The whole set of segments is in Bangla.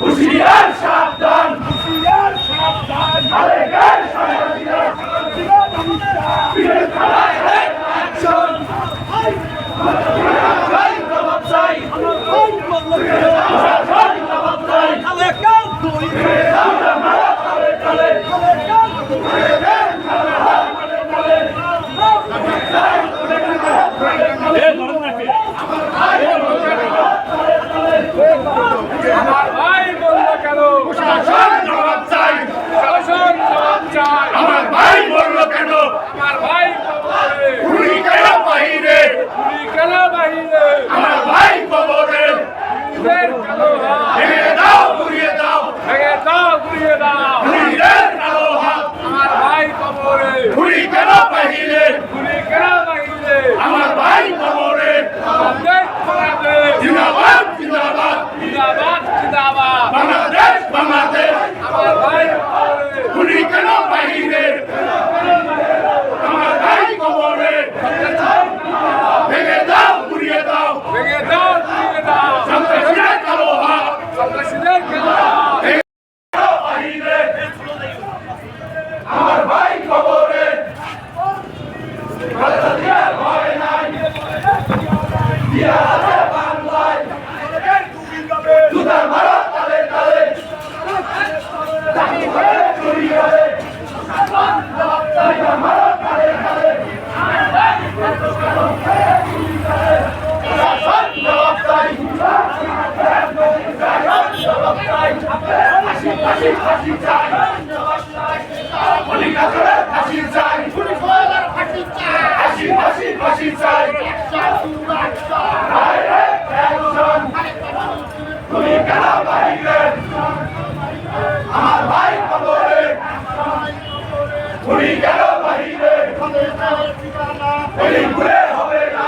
হুশিয়ার সাবধান। হুশিয়ার সাবধান। আলেগার সন্ত্রাসীরা বিরাট অমিতা পীরের খালায় অ্যাকশন চাই জবাব চাই ভাই বলল চাই জবাব চাই কালে কাল তুই আমরা মারা তালে তালে কালে কাল তুই ভাই বলল কেন প্রশাসন জবাব চাই শাসন জবাব চাই আমার ভাই বলল কেন আমার ভাই কবরে গুলি কেন বাহিরে গুলি কেন বাহিরে আমার ভাই কবরে গুলির কালো হাত ভেঙে দাও ঘুরিয়ে দাও ভেঙে দাও গুলিয়ে দাও গুলির কালো হাত আমার ভাই কবরে গুলি কেন বাহিরে গুলি কেন বাহিরে আমার ভাই কবরে বাংলাদেশ বাংলাদেশ জিন্দাবাদ জিন্দাবাদ জিন্দাবাদ জিন্দাবাদ বাংলাদেশ বাংলাদেশ আমার ভাই কবরে গুলি কেন বাহিরে আমার ভাই কবরে ভেঙে দাও ঘুরিয়ে দাও ভেঙে দাও গুলিয়ে দাও সন্ত্রাসীদের কালো হাত সন্ত্রাসীদের কালো হাত বাহিরে আমার ভাই কবরে খালেদা জিয়ার ভয় নাই জিয়া আছে বাংলায় জুতার মারো তালে তালে জানি হয়ে চুরি করে জুতার মারো তালে তালে শাসন জবাব চাই জবাব চাই ফাঁসি ফাঁসি ফাঁসি চাই গুলি কাতরে ফাঁসি চাই ফাঁসি ফাঁসি ফাঁসি চাই Direct কেন বাহিরে আমার ভাই কবরে গুলি কেন বাহিরে গুলি ঘুরে হবে না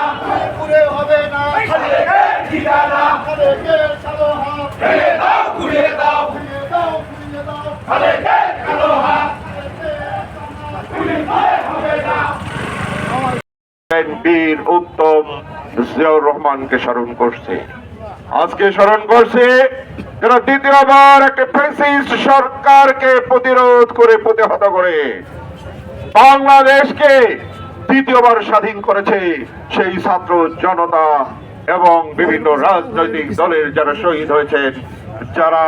ঠিকানা ভেঙে দাও ঘুরিয়ে দাও খালি রেখে কালো হাত গুলি ঘুরে হবে না বীর উত্তম জিয়াউর রহমানকে স্মরণ করছে। আজকে স্মরণ করছে যারা দ্বিতীয়বার একটা ফ্যাসিস্ট সরকারকে প্রতিরোধ করে, প্রতিহত করে বাংলাদেশকে দ্বিতীয়বার স্বাধীন করেছে সেই ছাত্র জনতা এবং বিভিন্ন রাজনৈতিক দলের যারা শহীদ হয়েছেন, যারা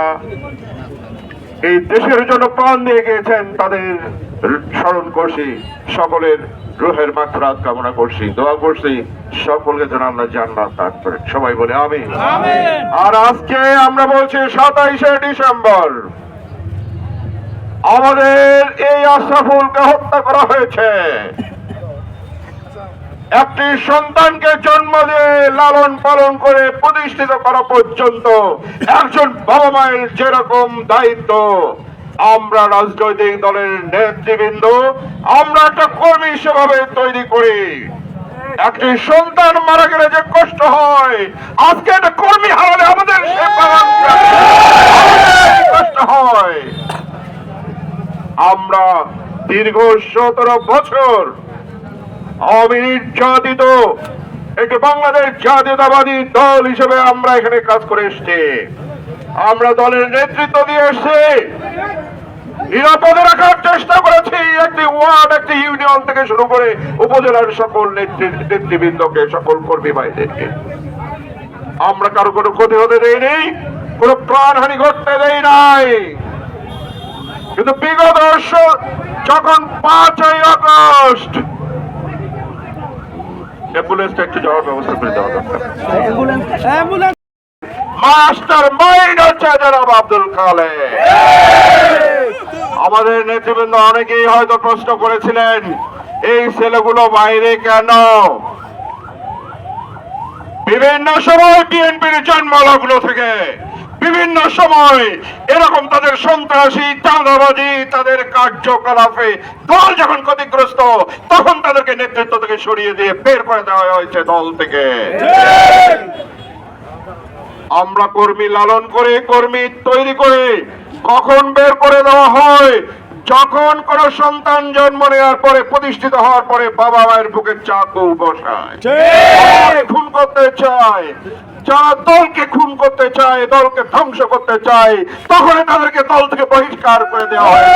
এই দেশের জন্য প্রাণ দিয়ে গিয়েছেন, তাদের স্মরণ করছি সকলের রুহের মাত্রাত কামনা করছি দোয়া করছি সকলকে যেন আল্লাহ জান্নাত দান করেন। সবাই বলে আমি আর আজকে আমরা বলছি সাতাইশে ডিসেম্বর। আমাদের এই আশরাফুলকে হত্যা করা হয়েছে। একটি সন্তানকে জন্ম দিয়ে লালন পালন করে প্রতিষ্ঠিত করা পর্যন্ত একজন বাবা মায়ের যেরকম দায়িত্ব আমরা রাজনৈতিক দলের নেতৃবৃন্দ, আমরা একটা কর্মী হিসেবে তৈরি করি। একটি সন্তান মারা গেলে যে কষ্ট হয়, আজকে একটা কর্মী হারালে আমাদের কষ্ট হয়। আমরা দীর্ঘ সতেরো বছর আওয়ামী নির্যাতিত একটি বাংলাদেশ জাতীয়তাবাদী দল হিসেবে আমরা এখানে কাজ করে এসছি। আমরা দলের নেতৃত্ব দিয়ে এসছি। নিরাপদে রাখার চেষ্টা করেছি। একটি ওয়ার্ড একটি ইউনিয়ন থেকে শুরু করে উপজেলার সকল নেতৃবৃন্দকে সকল কর্মী ভাইদেরকে। আমরা কারও কোনো ক্ষতি হতে দেইনি কোনো প্রাণহানি ঘটতে দেই নাই। কিন্তু বিগত যখন পাঁচই আগস্ট অ্যাম্বুলেন্সটা একটু যাওয়ার ব্যবস্থা করে দেওয়া দরকার। মাস্টার মাইন্ড হচ্ছে জনাব আব্দুল খালে আমাদের নেতৃবৃন্দ অনেকেই হয়তো প্রশ্ন করেছিলেন এই ছেলেগুলো বাইরে কেন? বিভিন্ন সময় বিএনপির জন্মলগ্ন থেকে বিভিন্ন সময় এরকম তাদের সন্ত্রাসী চাঁদাবাজি তাদের কার্যকলাপে দল যখন ক্ষতিগ্রস্ত তখন তাদেরকে নেতৃত্ব থেকে সরিয়ে দিয়ে বের করে দেওয়া হয়েছে দল থেকে। আমরা কর্মী লালন করে কর্মী তৈরি করে কখন বের করে দেওয়া হয়? যখন কোন সন্তান জন্ম নেওয়ার পরে প্রতিষ্ঠিত হওয়ার পরে বাবা মায়ের বুকে চাকু বসায়। খুন করতে চায় যারা দলকে খুন করতে চায় দলকে ধ্বংস করতে চায় তখন তাদেরকে দল থেকে বহিষ্কার করে দেওয়া হয়।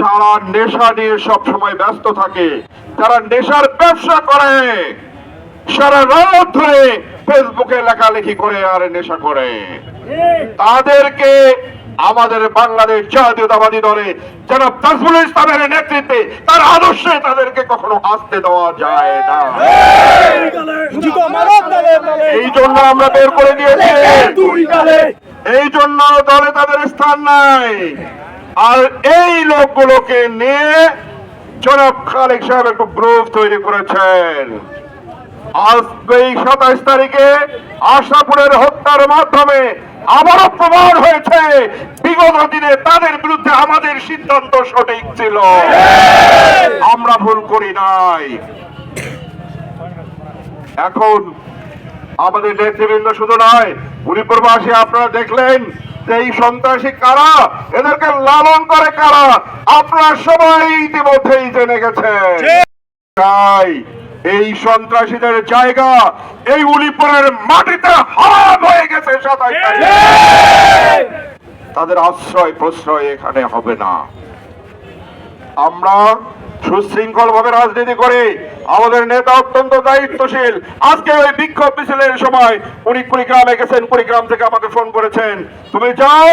যারা নেশা নিয়ে সব সময় ব্যস্ত থাকে যারা নেশার ব্যবসা করে সারা রাত ধরে ফেসবুকে লেখালেখি করে আর নেশা করে। তাদেরকে আমাদের বাংলাদেশ জাতীয়তাবাদী দলে যারা তাজমুল ইসলামের নেতৃত্বে, তার আদর্শে তাদেরকে কখনো আসতে দেওয়া যায় না। এই জন্য আমরা বের করে দিয়েছি এই জন্য দলে তাদের স্থান নাই। আর এই লোকগুলোকে নিয়ে জনাব খালেক সাহেব একটু গ্রুপ তৈরি করেছেন। আজ এই সাতাইশ তারিখে আশাপুরের হত্যার মাধ্যমে আবারও প্রমাণ হয়েছে বিগত দিনে তাদের বিরুদ্ধে আমাদের সিদ্ধান্ত সঠিক ছিল। আমরা ভুল করি নাই। এখন আমাদের নেতৃবৃন্দ শুধু নয় উনিপুরবাসী আপনারা দেখলেন যে এই সন্ত্রাসী কারা? এদেরকে লালন করে কারা? আপনারা সবাই ইতিমধ্যেই জেনে গেছেন। তাই এই সন্ত্রাসীদের জায়গা এই উলিপুরের মাটিতে হারাম হয়ে গেছে তাদের আশ্রয় প্রশ্রয় এখানে হবে না। আমরা সুশৃঙ্খল ভাবে রাজনীতি করি। আমাদের নেতা অত্যন্ত দায়িত্বশীল। আজকে ওই বিক্ষোভ মিছিলের সময় উনি কুড়িগ্রামে গেছেন কুড়িগ্রাম থেকে আমাকে ফোন করেছেন। তুমি যাও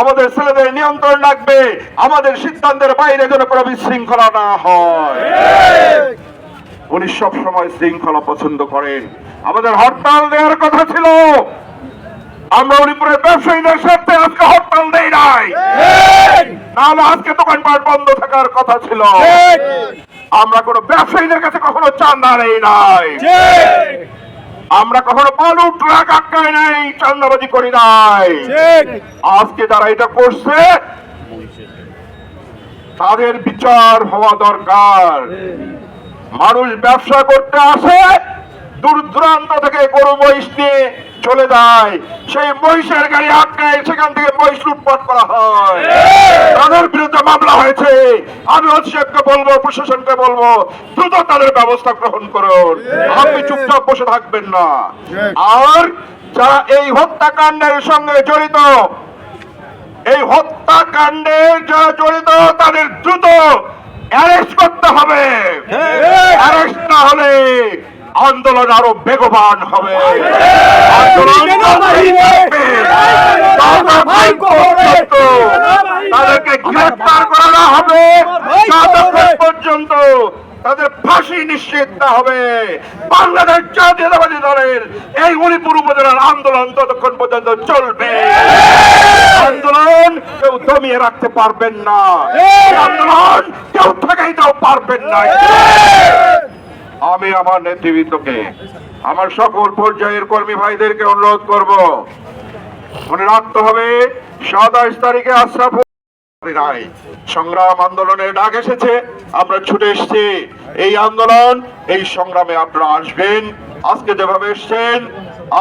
আমাদের ছেলেদের নিয়ন্ত্রণ রাখবে। আমাদের সিদ্ধান্তের বাইরে যেন কোনো বিশৃঙ্খলা না হয়। উনি সব সময় শৃঙ্খলা পছন্দ করেন। আমাদের হরতাল দেওয়ার কথা ছিল। আমরা উনিপুরের ব্যবসায়ীদের স্বার্থে আজকে হরতাল দেই নাই। নাহলে আজকে দোকানপাট বন্ধ থাকার কথা ছিল। আমরা কোন ব্যবসায়ীদের কাছে কখনো চান্দা নেই নাই। আমরা কখনো বালু, ট্রাক আটকাই নাই চান্দাবাজি করি নাই। আজকে যারা এটা করছে, তাদের বিচার হওয়া দরকার। মানুষ ব্যবসা করতে আসে দূর দূরান্ত থেকে গরু মহিষ নিয়ে চলে যায়। সেই মহিষের গাড়ি আটকায় সেখান থেকে মহিষ লুটপাট করা হয়। তাদের বিরুদ্ধে মামলা হয়েছে। আমি সাহেবকে বলব প্রশাসনকে বলব দ্রুত তাদের ব্যবস্থা গ্রহণ করুন। আপনি চুপচাপ বসে থাকবেন না। আর যারা এই হত্যাকাণ্ডের সঙ্গে জড়িত এই হত্যাকাণ্ডে যারা জড়িত তাদের দ্রুত অ্যারেস্ট করতে হবে। অ্যারেস্ট না হলে আন্দোলন আরও বেগবান হবে। তাদেরকে গ্রেফতার করানো হবে। পর্যন্ত তাদের ফাঁসি নিশ্চিত না হবে। বাংলাদেশ জাতীয়তাবাদী দলের এই মণিপুর উপজেলার আন্দোলন ততক্ষণ পর্যন্ত চলবে। আন্দোলন কেউ দমিয়ে রাখতে পারবেন না। আন্দোলন কেউ ঠেকাইতেও পারবেন না। আমি আমার নেতৃবৃন্দকে, আমার সকল পর্যায়ের কর্মী ভাইদেরকে অনুরোধ করব। মনে রাখতে হবে, সাতাইশ তারিখে আশরাফ সংগ্রাম আন্দোলনের ডাক এসেছে, আমরা ছুটে এসেছি। এই আন্দোলন, এই সংগ্রামে আপনারা আসবেন। আজকে যেভাবে এসছেন,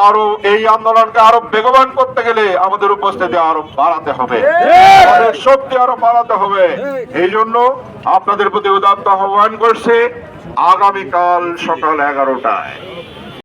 আরও এই আন্দোলনকে আরও বেগবান করতে গেলে আমাদের উপস্থিতি আরও বাড়াতে হবে। শক্তি আরও বাড়াতে হবে। এই জন্য আপনাদের প্রতি উদাত্ত আহ্বান করছে। আগামীকাল সকাল এগারোটায়।